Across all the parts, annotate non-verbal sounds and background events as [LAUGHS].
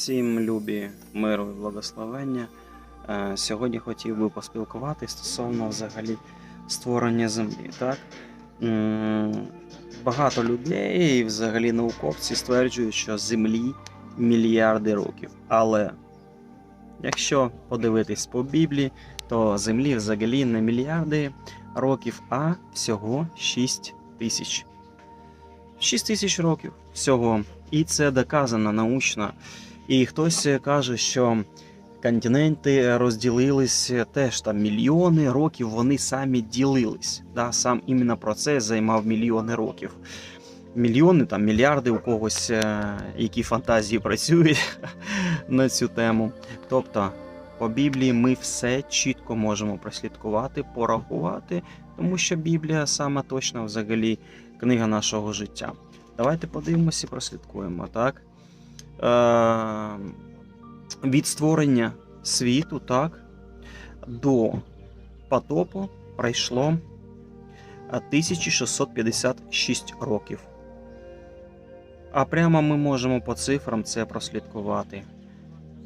Всім любі миру і благословення. Е, Сьогодні хотів би поспілкуватися стосовно взагалі створення землі. Так? Багато людей, і взагалі науковці стверджують, що землі мільярди років. Але якщо подивитись по Біблії, то землі взагалі не мільярди років, а всього 6 тисяч. 6 тисяч років всього. І це доказано научно. І хтось каже, що континенти розділились теж там мільйони років, вони самі ділились. Да? Сам іменно процес займав мільйони років. Мільйони, там мільярди у когось, е, які фантазії працюють [LAUGHS] на цю тему. Тобто, по Біблії ми все чітко можемо прослідкувати, порахувати, тому що Біблія саме точно взагалі книга нашого життя. Давайте подивимося і прослідкуємо, так? Е, від створення світу, так, до потопу пройшло е, 1656 років. А прямо ми можемо по цифрам це прослідкувати.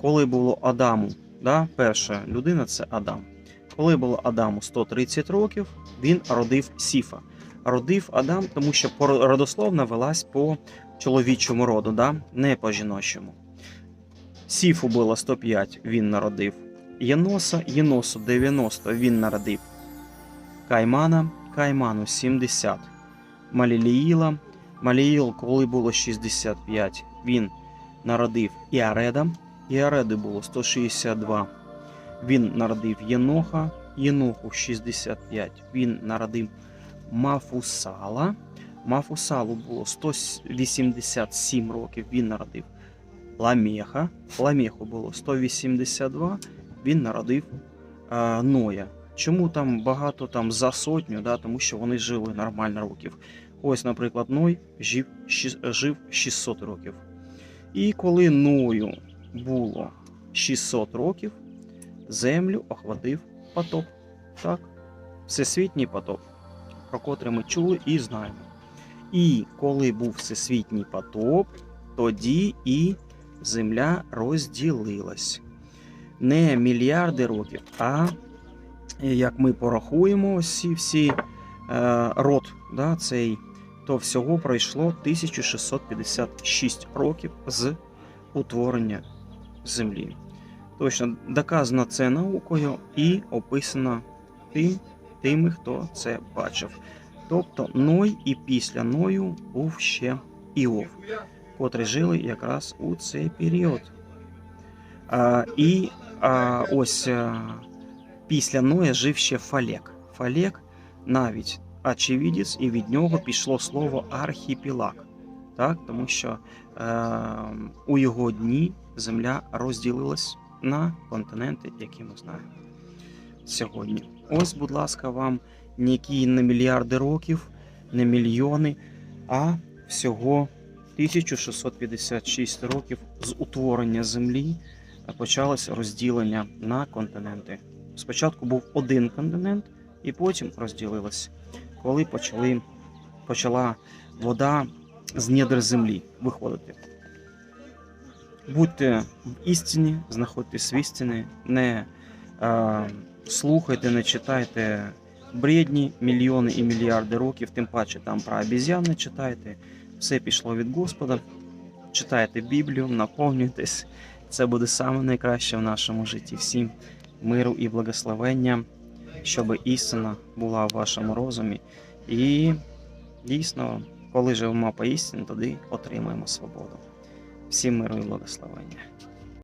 Коли було Адаму, да, перша людина це Адам. Коли було Адаму 130 років, він родив Сіфа. Родив Адам, тому що родословна велась по чоловічому роду, да? не по жіночому. Сіфу було 105, він народив. Єноса, Єносу 90, він народив. Каймана, Кайману 70. Маліліїла, Маліїл, коли було 65, він народив Іареда, Іареди було 162. Він народив Єноха, Єноху 65, він народив Мафусала. Мафусалу було 187 років, він народив Ламеха. Ламеху було 182, він народив е, Ноя. Чому там багато там за сотню? Да? Тому що вони жили нормально років. Ось, наприклад, Ной жив, жив 600 років. І коли Ною було 600 років, землю охватив потоп. Так? Всесвітній потоп, про котрий ми чули і знаємо. І коли був всесвітній потоп, тоді і земля розділилась. Не мільярди років, а як ми порахуємо всі всі е, род, да, цей, то всього пройшло 1656 років з утворення землі. Точно доказано це наукою і описано тим, тими, хто це бачив. Тобто Ной і після Ною був ще Іов, котрі жили якраз у цей період. А, і а, ось а, після Ноя жив ще Фалек. Фалек навіть очевидець, і від нього пішло слово архіпелаг. Так? Тому що е, у його дні земля розділилась на континенти, які ми знаємо сьогодні. Ось, будь ласка, вам ніякі не мільярди років, не мільйони, а всього 1656 років з утворення землі почалося розділення на континенти. Спочатку був один континент, і потім розділилось, коли почали, почала вода з недр землі виходити. Будьте в істині, знаходьтесь в істині, не е, слухайте, не читайте бредні мільйони і мільярди років, тим паче там про обіз'ян не читайте. Все пішло від Господа. Читайте Біблію, наповнюйтесь. Це буде саме найкраще в нашому житті. Всім миру і благословення, щоб істина була в вашому розумі. І дійсно, коли живемо по істині, тоді отримаємо свободу. Всім миру і благословення.